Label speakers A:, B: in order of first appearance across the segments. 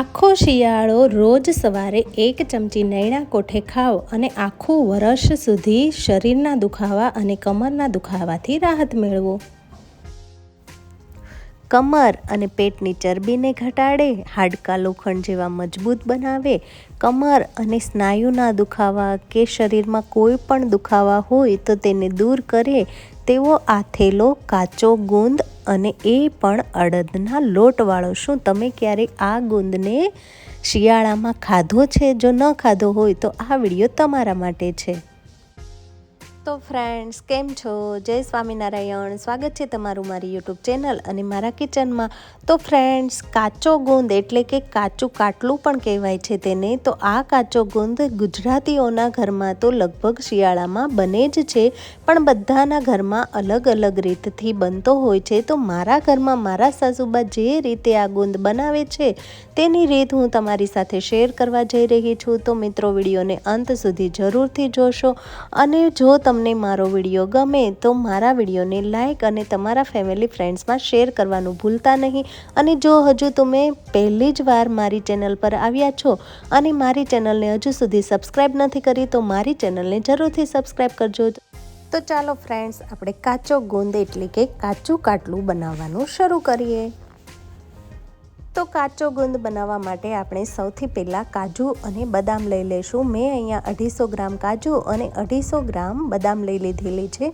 A: આખો શિયાળો રોજ સવારે એક ચમચી નૈણા કોઠે ખાઓ અને આખું વર્ષ સુધી શરીરના દુખાવા અને કમરના દુખાવાથી રાહત મેળવો. કમર અને પેટની ચરબીને ઘટાડે, હાડકા લોખંડ જેવા મજબૂત બનાવે. કમર અને સ્નાયુના દુખાવા કે શરીરમાં કોઈ પણ દુખાવા હોય તો તેને દૂર કરે તેવો આ થેલો કાચો ગુંદ અને એ પણ અડદના લોટવાળો. શું તમે ક્યારેય આ ગુંદને શિયાળામાં ખાધો છે? જો ન ખાધો હોય તો આ વીડિયો તમારા માટે છે. તો ફ્રેન્ડ્સ કેમ છો? જય સ્વામિનારાયણ. સ્વાગત છે તમારું મારી યુટ્યુબ ચેનલ અને મારા કિચનમાં તો ફ્રેન્ડ્સ કાચો ગુંદ એટલે કે કાચું કાટલું પણ કહેવાય છે તેને. તો આ કાચો ગુંદ ગુજરાતીઓના ઘરમાં તો લગભગ શિયાળામાં બને જ છે, પણ બધાના ઘરમાં અલગ અલગ રીતથી બનતો હોય છે. તો મારા ઘરમાં મારા સાસુબા જે રીતે આ ગુંદ બનાવે છે, તેની રીત હું તમારી સાથે શેર કરવા જઈ રહી છું. તો મિત્રો, વિડીયોને અંત સુધી જરૂરથી જોશો અને જો તમને મારો વીડિયો ગમે તો મારા વિડીયોને લાઇક અને તમારા ફેમિલી ફ્રેન્ડ્સમાં શેર કરવાનું ભૂલતા નહીં. અને જો હજુ તમે પહેલી જ વાર મારી ચેનલ પર આવ્યા છો અને મારી ચેનલને હજુ સુધી સબસ્ક્રાઈબ નથી કરી તો મારી ચેનલને જરૂરથી સબસ્ક્રાઈબ કરજો. તો ચાલો ફ્રેન્ડ્સ આપણે કાચો ગોંદ એટલે કે કાચું કાટલું બનાવવાનું શરૂ કરીએ. તો કાચો ગુંદ બનાવવા માટે આપણે સૌથી પહેલાં કાજુ અને બદામ લઈ લઈશું. મેં અહીંયા અઢીસો ગ્રામ કાજુ અને અઢીસો ગ્રામ બદામ લઈ લીધેલી છે.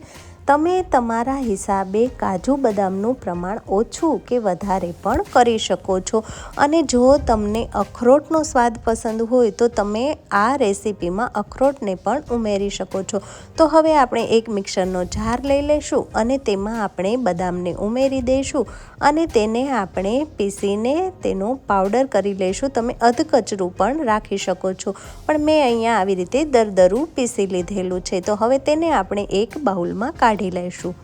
A: તમે તમારા હિસાબે કાજુ બદામનું પ્રમાણ ઓછું કે વધારે પણ કરી શકો છો? અને જો તમને અખરોટનો સ્વાદ પસંદ હોય, તો તમે આ રેસીપીમાં અખરોટને પણ ઉમેરી શકો છો. તો હવે આપણે એક મિક્સરનો જાર લઈ લઈશું અને તેમાં આપણે બદામને ઉમેરી દઈશું અને તેને આપણે પીસીને તેનો પાવડર કરી લઈશું. તમે અધકચરું પણ રાખી શકો છો. પણ મેં અહીંયા આવી રીતે દરદરું પીસી લીધેલું છે. તો હવે તેને આપણે એક બાઉલમાં કાઢી કાઢી લઈશું.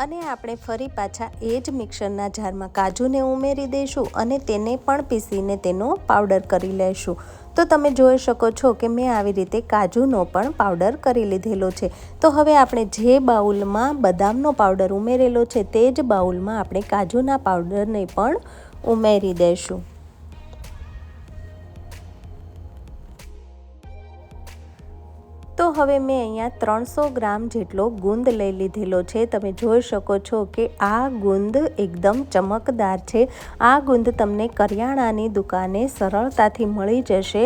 A: અને આપણે ફરી પાછા એ જ મિક્સરના જારમાં કાજુને ઉમેરી દઈશું અને તેને પણ પીસીને તેનો પાવડર કરી લઈશું. તો તમે જોઈ શકો છો કે મેં આવી રીતે કાજુનો પણ પાવડર કરી લીધેલો છે. તો હવે આપણે જે બાઉલમાં બદામનો પાવડર ઉમેરેલો છે તે જ બાઉલમાં આપણે કાજુના પાવડરને પણ ઉમેરી દઈશું. તો હવે મેં અહીંયા ત્રણસો ગ્રામ જેટલો ગુંદ લઈ લીધેલો છે. તમે જોઈ શકો છો કે આ ગુંદ એકદમ ચમકદાર છે. આ ગુંદ તમને કરિયાણાની દુકાને સરળતાથી મળી જશે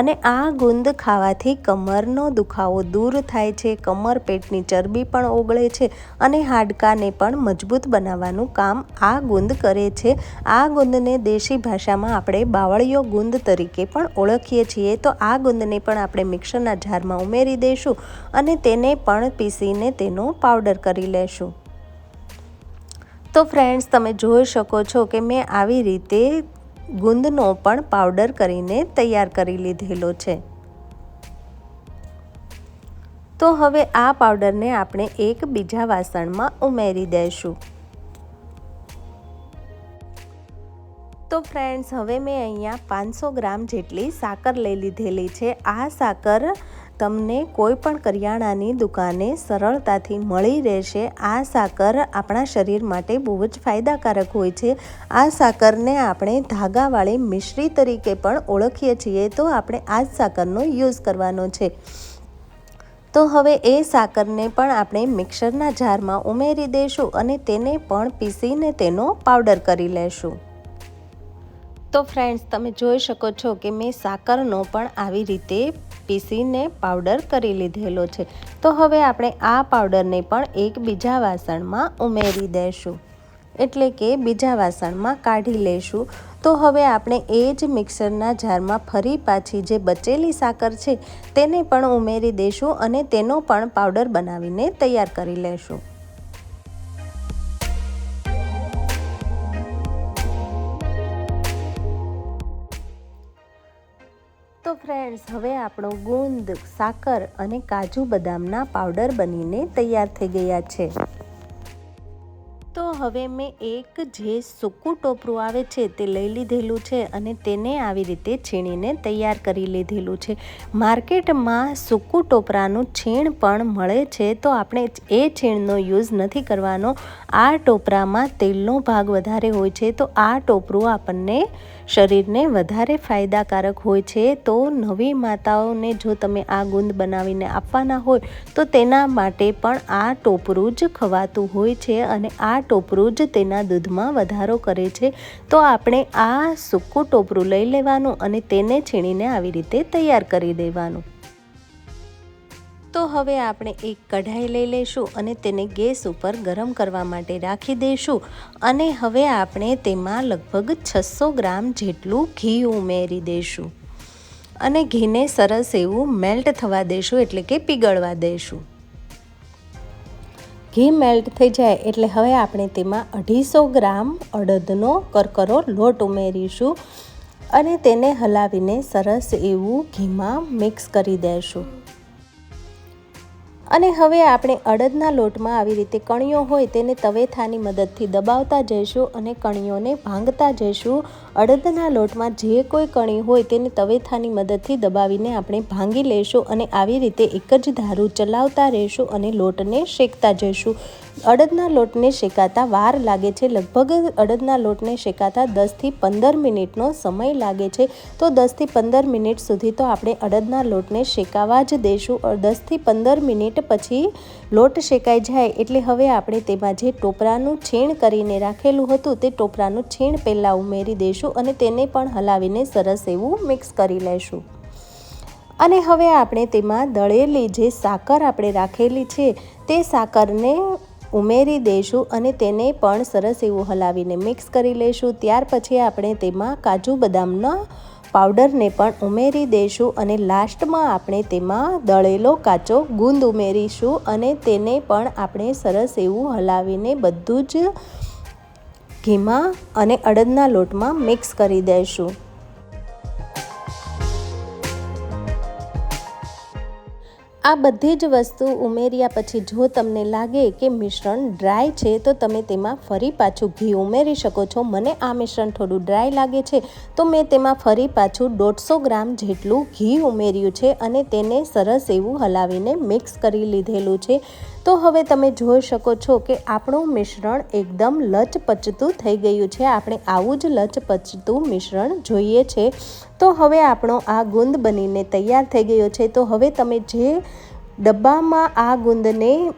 A: અને આ ગુંદ ખાવાથી કમરનો દુખાવો દૂર થાય છે. કમર પેટની ચરબી પણ ઓગળે છે અને હાડકાને પણ મજબૂત બનાવવાનું કામ આ ગુંદ કરે છે. આ ગુંદને દેશી ભાષામાં આપણે બાવળીયો ગુંદ તરીકે પણ ઓળખીએ છીએ. તો આ ગુંદને પણ આપણે મિક્સરના જારમાં ઉમેરી દઈશું અને તેને પણ પીસીને તેનો પાવડર કરી લેશું. તો ફ્રેન્ડ્સ તમે જોઈ શકો છો કે મેં આવી રીતે ગુંદનો પણ પાવડર કરીને તૈયાર કરી લીધેલો છે. તો હવે આ પાવડરને આપણે એક બીજા વાસણમાં ઉમેરી દઈશું તો ફ્રેન્ડ્સ હવે મેં અહીંયા પાંચસો ગ્રામ જેટલી સાકર લઈ લીધેલી છે. આ સાકર તમને કોઈ પણ કરિયાણાની દુકાને સરળતાથી મળી રહેશે. આ સાકર આપણા શરીર માટે બહુ જ ફાયદાકારક હોય છે. આ સાકરને આપણે ધાગાવાળી મિશ્રી તરીકે પણ ઓળખીએ છીએ. તો આપણે આ જ સાકરનો યુઝ કરવાનો છે. તો હવે એ સાકરને પણ આપણે મિક્સરના જારમાં ઉમેરી દઈશું અને તેને પણ પીસીને તેનો પાવડર કરી લેશું. તો ફ્રેન્ડ્સ, તમે જોઈ શકો છો કે મેં સાકરનો પણ આવી રીતે પીસીને પાવડર કરી લીધેલો છે. તો હવે આપણે આ પાવડરને પણ એક બીજા વાસણમાં ઉમેરી દઈશું એટલે કે બીજા વાસણમાં કાઢી લઈશું તો હવે આપણે એ જ મિક્સરના જારમાં ફરી પાછી જે બચેલી સાકર છે, તેને પણ ઉમેરી દઈશું અને તેનો પણ પાવડર બનાવીને તૈયાર કરી લઈશું ફ્રેન્ડ્સ હવે આપણો ગુંદ સાકર અને કાજુ બદામના પાવડર બનીને તૈયાર થઈ ગયા છે. હવે મેં એક જે સૂકું ટોપરું આવે છે તે લઈ લીધેલું છે અને તેને આવી રીતે છીણીને તૈયાર કરી લીધેલું છે. માર્કેટમાં સૂકું ટોપરાનું છીણ પણ મળે છે તો આપણે એ છીણનો યુઝ નથી કરવાનો. આ ટોપરામાં તેલનો ભાગ વધારે હોય છે તો આ ટોપરું આપણને શરીરને વધારે ફાયદાકારક હોય છે. તો નવી માતાઓને જો તમે આ ગુંદ બનાવીને આપવાના હોય તો તેના માટે પણ આ ટોપરું જ ખવાતું હોય છે અને આ ટોપરું જ તેના દૂધમાં વધારો કરે છે, તો આપણે આ સૂકું ટોપરું લઈ લેવાનું અને તેને છીણીને આવી રીતે તૈયાર કરી દેવાનું. તો હવે આપણે એક કઢાઈ લઈ લઈશું અને તેને ગેસ ઉપર ગરમ કરવા માટે રાખી દઈશું અને હવે આપણે તેમાં લગભગ છસો ગ્રામ જેટલું ઘી ઉમેરી દઈશું. અને ઘીને સરસ એવું મેલ્ટ થવા દઈશું એટલે કે પીગળવા દઈશું. ઘી મેલ્ટ થઈ જાય એટલે હવે આપણે તેમાં અઢીસો ગ્રામ અડદનો કરકરો લોટ ઉમેરીશું અને તેને હલાવીને સરસ એવું ઘીમાં મિક્સ કરી દઈશું અને હવે આપણે અડદના લોટમાં આવી રીતે કણીઓ હોય તેને તવેથાની મદદથી દબાવતા જઈશું અને કણીઓને ભાંગતા જઈશું. અડદના લોટમાં જે કોઈ કણી હોય તેને તવેથાની મદદથી દબાવીને આપણે ભાંગી લઈશું અને આવી રીતે એક જ ધારું ચલાવતા રહીશું અને લોટને શેકતા જઈશું. અડદના લોટને શેકાતા વાર લાગે છે. લગભગ અડદના લોટને શેકાતા દસથી પંદર મિનિટનો સમય લાગે છે. તો દસથી પંદર મિનિટ સુધી તો આપણે અડદના લોટને શેકાવા જ દઈશું દસથી પંદર મિનિટ પછી લોટ શેકાઈ જાય એટલે હવે આપણે તેમાં જે ટોપરાનું છીણ કરીને રાખેલું હતું તે ટોપરાનું છીણ પહેલાં ઉમેરી દઈશું અને તેને પણ હલાવીને સરસ એવું મિક્સ કરી લઈશું અને હવે આપણે તેમાં દળેલી જે સાકર આપણે રાખેલી છે તે સાકરને ઉમેરી દઈશું અને તેને પણ સરસ એવું હલાવીને મિક્સ કરી લઈશું. ત્યાર પછી આપણે તેમાં કાજુ બદામના પાવડરને પણ ઉમેરી દઈશું અને લાસ્ટમાં આપણે તેમાં દળેલો કાચો ગુંદ ઉમેરીશું અને તેને પણ આપણે સરસ એવું હલાવીને બધું જ ઘીમાં અને અડદના લોટમાં મિક્સ કરી દઈશું. આ બધી જ વસ્તુ ઉમેર્યા પછી જો તમને લાગે કે મિશ્રણ ડ્રાય છે, તો તમે તેમાં ફરી પાછું ઘી ઉમેરી શકો છો. મને આ મિશ્રણ થોડું ડ્રાય લાગે છે, તો મેં તેમાં ફરી પાછું દોઢસો ગ્રામ જેટલું ઘી ઉમેર્યું છે અને તેને સરસ એવું હલાવીને મિક્સ કરી લીધેલું છે. તો હવે તમે જોઈ શકો છો કે આપણું મિશ્રણ એકદમ લચપચતું થઈ ગયું છે. આપણે આવું જ લચપચતું મિશ્રણ જોઈએ છે. તો હવે આપણો આ ગુંદ બનીને તૈયાર થઈ ગયો છે. તો હવે તમે જે ડબ્બામાં આ ગુંદને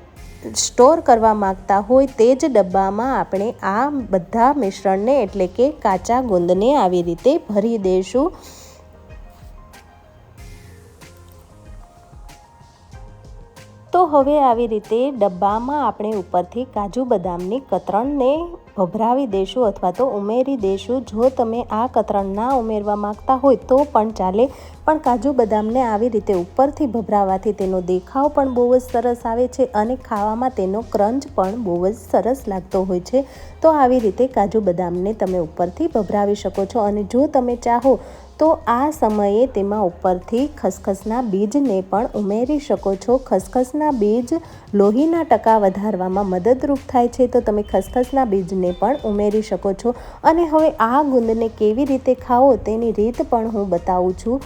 A: સ્ટોર કરવા માગતા હોય તે જ ડબ્બામાં આપણે આ બધા મિશ્રણને, એટલે કે કાચા ગુંદને આવી રીતે ભરી દઈશું. તો હવે આવી રીતે ડબ્બામાં આપણે ઉપરથી કાજુ બદામની કતરણને ભભરાવી દેશું અથવા તો ઉમેરી દેશું. જો તમે આ કતરણ ના ઉમેરવા માંગતા હોય તો પણ ચાલે. પણ કાજુ બદામને આવી રીતે ઉપરથી ભભરાવાથી તેનો દેખાવ પણ બહુ જ સરસ આવે છે અને ખાવામાં તેનો ક્રંચ પણ બહુ જ સરસ લાગતો હોય છે. તો આવી રીતે કાજુ બદામને તમે ઉપરથી ભભરાવી શકો છો અને જો તમે ચાહો તો આ સમયે તેમાં ઉપરથી ખસખસના બીજને પણ ઉમેરી શકો છો. ખસખસના બીજ લોહીના ટકા વધારવામાં મદદરૂપ થાય છે. તો તમે ખસખસના બીજને પણ ઉમેરી શકો છો. અને હવે આ ગુંદને કેવી રીતે ખાવો તેની રીત પણ હું બતાવું છું.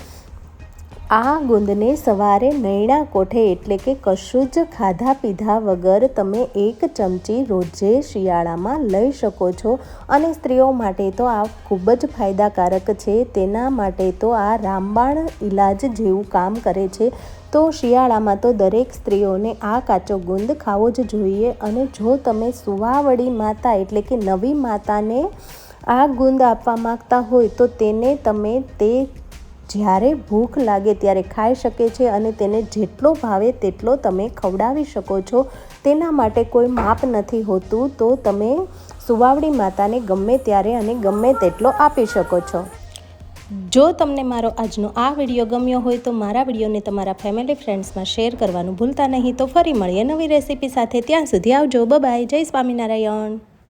A: આ ગુંદને સવારે નૈણા કોઠે એટલે કે કશું જ ખાધા પીધા વગર તમે એક ચમચી રોજે શિયાળામાં લઈ શકો છો. અને સ્ત્રીઓ માટે તો આ ખૂબ જ ફાયદાકારક છે. તેના માટે તો આ રામબાણ ઇલાજ જેવું કામ કરે છે. તો શિયાળામાં તો દરેક સ્ત્રીઓને આ કાચો ગુંદ ખાવો જ જોઈએ. અને જો તમે સુવાવડી માતા એટલે કે નવી માતાને આ ગુંદ આપવા માગતા હોય તો તેને તમે તે જ્યારે ભૂખ લાગે ત્યારે ખાઈ શકે છે અને તેને જેટલો ભાવે તેટલો તમે ખવડાવી શકો છો. તેના માટે કોઈ માપ નથી હોતું, તો તમે સુવાવડી માતાને ગમે ત્યારે અને ગમે તેટલો આપી શકો છો. જો તમને મારો આજનો આ વીડિયો ગમ્યો હોય તો મારા વિડીયોને તમારા ફેમિલી ફ્રેન્ડ્સમાં શેર કરવાનું ભૂલતા નહીં. તો ફરી મળીએ નવી રેસીપી સાથે. ત્યાં સુધી આવજો. બાય જય સ્વામિનારાયણ.